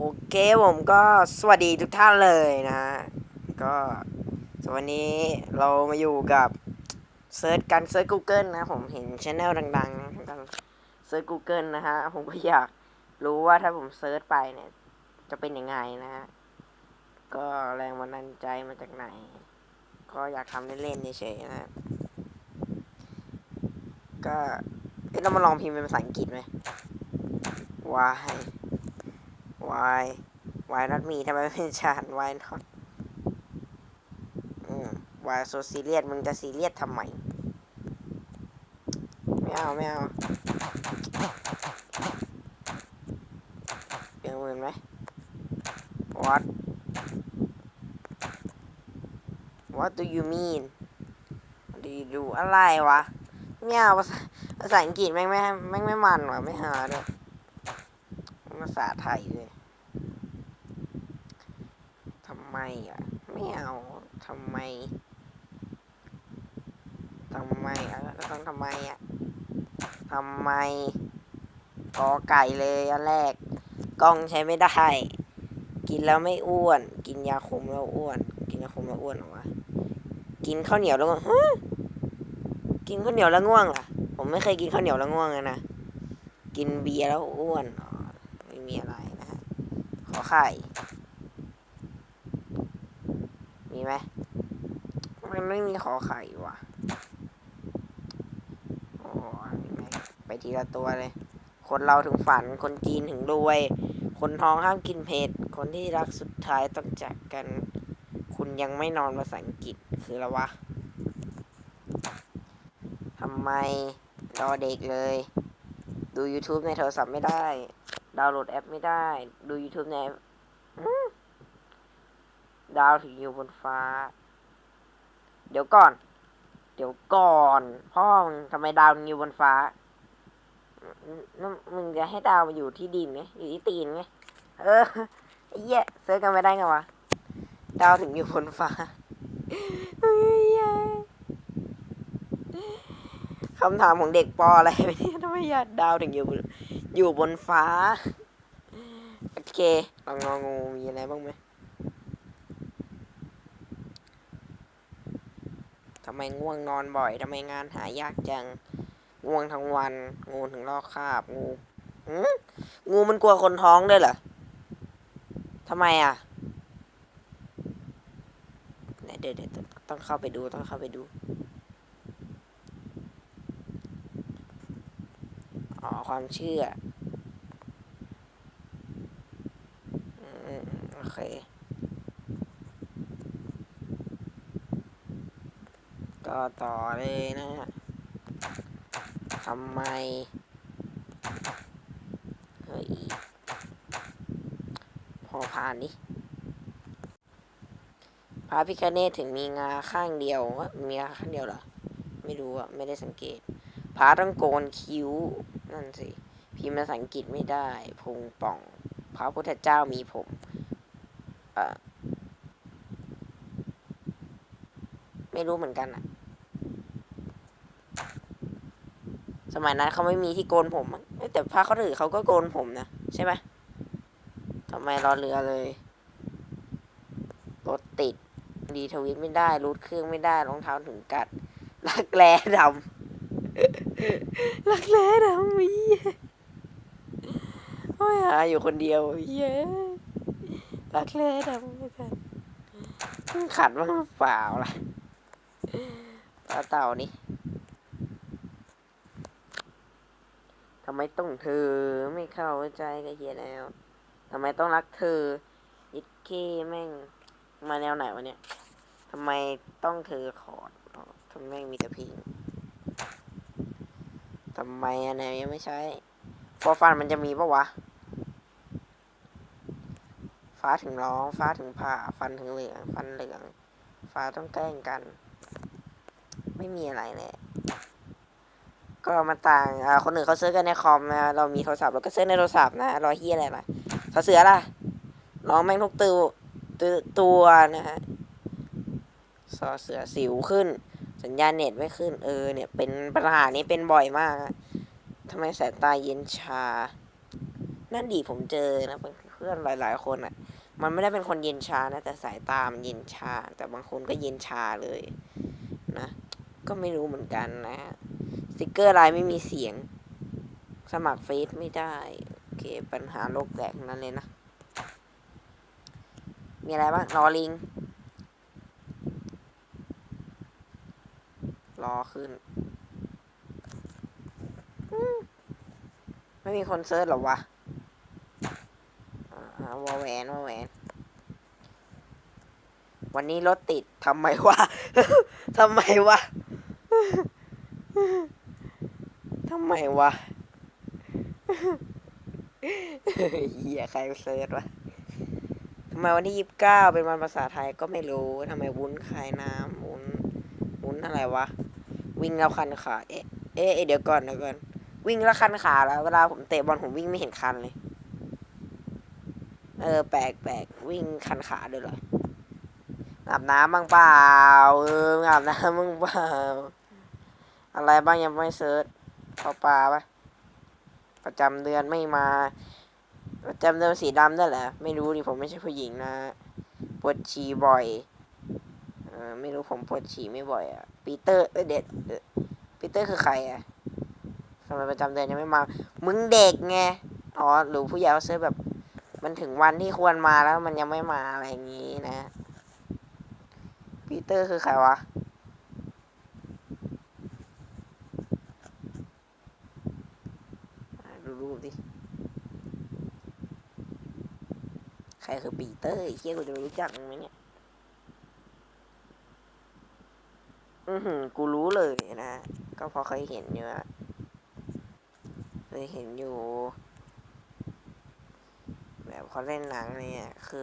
โอเคผมก็สวัสดีทุกท่านเลยนะฮะ ก็วันนี้เรามาอยู่กับเซิร์ชการเซิร์ช Google นะ ผมเห็นช anel ดังๆนะการเซิร์ช Google นะฮะ ผมก็อยากรู้ว่าถ้าผมเซิร์ชไปเนี่ย จะเป็นยังไงนะฮะ ก็แรงบันดาลใจมาจากไหน ก็อยากทำเล่นๆเฉยๆนะฮะก็เอ๊ะเรามาลองพิมพ์เป็นภาษาอังกฤษไหม why why why not me ทำไมเป็นฉัน why not อืม why so serious มึงจะซีเรียสทำไม ไม่เอา ไม่เอาเปลี่ยนมือไหม what what do you mean do you do อะไรวะไม่เอาภาษาภาษาอังกฤษแม่งไม่แม่งไม่มันว่ะไม่หาด้วยภาษาไทยเลยทำไมอะ ไม่เอาทำไมทำไมอะแล้วต้องทำไมอะทำไมกอไก่เลยอันแรกกล้องใช้ไม่ได้ กินแล้วไม่อ้วน กินยาคุมแล้วอ้วน กินยาคุมแล้วอ้วนหรอวะกินข้าวเหนียวแล้วง่วงกินข้าวเหนียวแล้วง่วงเหรอผมไม่เคยกินข้าวเหนียวแล้วง่วงเลยนะกินเบียร์แล้วอ้วนไม่มีอะไรนะฮะขอไข่ มีไหมมันไม่มีขอไข่ว่ะโอ้ไหไปทีละตัวเลย คนเราถึงฝัน คนจีนถึงรวย คนท้องห้ามกินเผ็ด คนที่รักสุดท้ายต้องจากกัน คุณยังไม่นอนภาษาอังกฤษคืออะวะทำไมรอเด็กเลย ดู YouTube ในโทรศัพท์ไม่ได้ ดาวน์โหลดแอปไม่ได้ ดู YouTube ใน ดาวถึงอยู่บนฟ้า เดี๋ยวก่อน เดี๋ยวก่อนพ่อมึงทำไมดาวถึงอยู่บนฟ้ามึงจะให้ดาวมาอยู่ที่ดินไงอยู่ที่ตีนไงเออไอ้เหี้ยเซิร์ชกันไม่ได้ไงวะดาวถึงอยู่บนฟ้าเฮ้ยคำถามของเด็กปออะไรไปเนี่ยทำไมยาดาวถึงอยู่อยู่บนฟ้า โอเคลองงองูมีอะไรบ้างไหม ทำไมง่วงนอนบ่อยทำไมงานหายากจัง ง่วงทั้งวัน งูถึงลอกคาบ งูงูมันกลัวคนท้องด้วยเหรอทำไมอะเดี๋ยวเดี๋ยวต้องเข้าไปดูต้องเข้าไปดู อ๋อความเชื่อ อืมโอเค ก็ต่อเลยนะฮะทำไม เฮ้ย พอผ่านดิพระพิคเนตถึงมีงาข้างเดียววะมีงาข้างเดียวเหรอ ไม่รู้อะไม่ได้สังเกตพระต้องโกนคิ้ว นั่นสิ พิมพ์ภาษาอังกฤษไม่ได้พุงป่อง พระพุทธเจ้ามีผมอ่อไม่รู้เหมือนกันอะ สมัยนั้นเขาไม่มีที่โกนผมเอ้ยแต่พระเขาถือเขาก็โกนผมนะใช่ไหมทำไมรอเรือเลยรถติดดีทวิตไม่ได้รูดเครื่องไม่ได้รองเท้าถึงกัดลักแร้ดำลักแร้ดำมีโอ้ยหาอยู่คนเดียวเย้ลักแร้ดำไม่กันมึงขัดมั้างหรือเปล่าล่ะปลาเต่านี่ ทำไมต้องเธอไม่เข้าใจก็เฮียแล้วทำไมต้องรักเธอยิดเคแม่ง มาแนวไหนวะเนี่ยทำไมต้องเธอขอดทำไมแม่งมีแต่พิงทำไมอันไหนยังไม่ใช้ฟอฟันมันจะมีปะวะ ฟ้าถึงร้อง ฟ้าถึงผ่า ฟันถึงเหลือง ฟันเหลือง ฟ้าต้องแกล้งกัน ไม่มีอะไรเลย ก็มาต่างอ่าคนอื่นเขาซื้อกันในคอมนะเรามีโทรศัพท์เราก็ซื้อในโทรศัพท์นะรอเฮียอะไรล่ะเขาเสือล่ะร้องแม่งทุกตัวตัวตัวนะฮะสอเสือสิวขึ้น สัญญาณเน็ตไม่ขึ้น เออเนี่ยเป็นปัญหานี้เป็นบ่อยมากทำไมสายตาเย็นชา นั่นดีผมเจอนะบางพื่อนหลาย ๆ คนอะ มันไม่ได้เป็นคนเย็นชานะแต่สายตามันเย็นชา แต่บางคนก็เย็นชาเลย นะ ก็ไม่รู้เหมือนกันนะฮะ สติกเกอร์ไลน์ไม่มีเสียง สมัครเฟซไม่ได้ โอเค ปัญหาโลกแตกนั้นเลยนะ มีอะไรบ้างรอลิง รอขึ้น ไม่มีคนเซิร์ชหรอวะวอแหวนวอแหวน วันนี้รถติดทำไมวะ ทำไมวะ ทำไมวะเฮียใครเซิร์ชวะทำไมวันที่ยี่สิบเก้าเป็นวันภาษาไทยก็ไม่รู้ทำไมวุ้นคายน้ำวุ้นวุ้นอะไรวะ วิ่งแล้วคันขาเอ๊เอ๊ะเอ๊ะเดี๋ยวก่อนเดี๋ยวก่อน วิ่งแล้วคันขาแล้ว เวลาผมเตะบอลผมวิ่งไม่เห็นคันเลย เออ แปลกแปลกวิ่งคันขาด้วยเหรออาบน้ำบ้างเปล่าเอออาบน้ำบ้างเปล่า อะไรบ้างยังไม่เซิร์ชพอปลาปะประจำเดือนไม่มา ประจำเดือนสีดำได้แหละไม่รู้ดิผมไม่ใช่ผู้หญิงนะปวดฉี่บ่อยเออไม่รู้ผมปวดฉี่ไม่บ่อยอะปีเตอร์เอยเด็ดปีเตอร์คือใครอะทำไมประจำเดือนยังไม่มา มึงเด็กไงอ๋อหรือผู้ใหญ่เขาเซิร์ชแบบ มันถึงวันที่ควรมาแล้วมันยังไม่มาอะไรอย่างงี้นะปีเตอร์คือใครวะดูรูปดิ ใค รคือปีเตอร์เฮียกูจะไปรู้จักมึงไหมเนี่ย อือหือ กูรู้เลยนะ ก็พอเคยเห็นอยู่อะเคยเห็นอยู่ แบบเขาเล่นหนังเนี่ย คือ